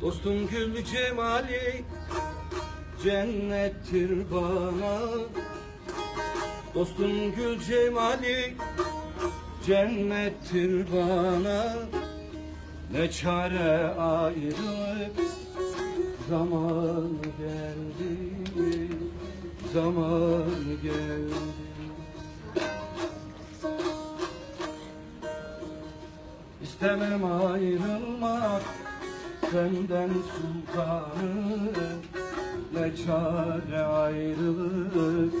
Dostum gül cemali cennettir bana. Dostum gül cemali cennettir bana. Ne çare ayrılık zaman geldi zaman geldi. İstemem ayrılmak senden sultanım Ne çare ayrılık?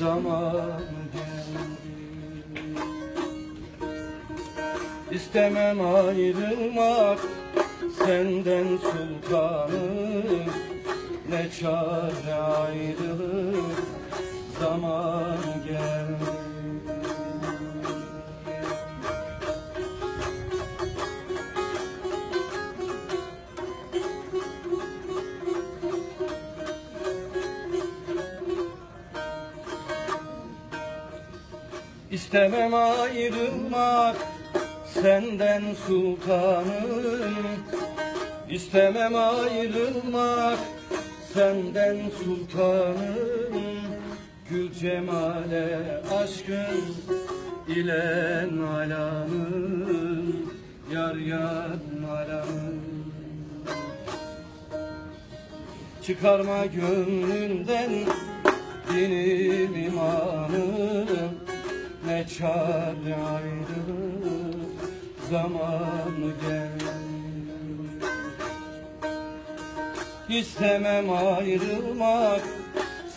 Zaman geldi. İstemem ayrılmak senden sultanım Ne çare ayrılık zaman geldi İstemem ayrılmak senden sultanım İstemem ayrılmak. Senden sultanım Gül cemale aşkın ile nalanım Yar yar nalanım Çıkarma gönlünden dinim imanım. Ne çare zamanı geldi İstemem ayrılmak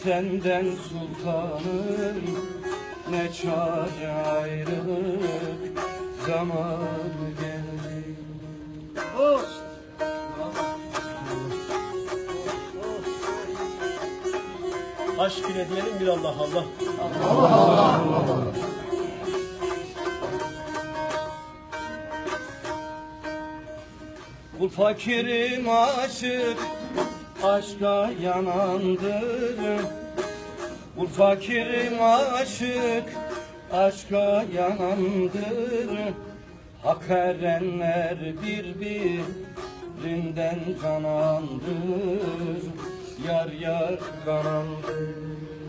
senden sultanım Ne çare ayrılık zamanı geldi Olsun. Aşk ile diyelim bir Allah Allah. Bu fakirim aşık aşka yanandır Bu fakirim aşık aşka yanandır Hak erenler birbirinden kanandır Yar yar kanandır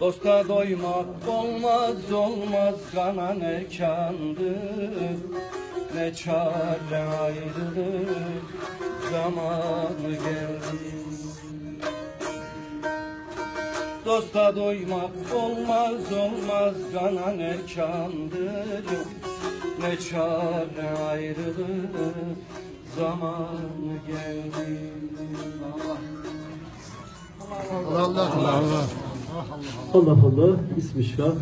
Dosta doymak olmaz olmaz kana ne kandır Ne çare ayrılık zamanı geldi. Dosta doymak olmaz olmaz kana ne kandır Ne çare ayrılık zamanı geldi. Allah Allah. Bismillah.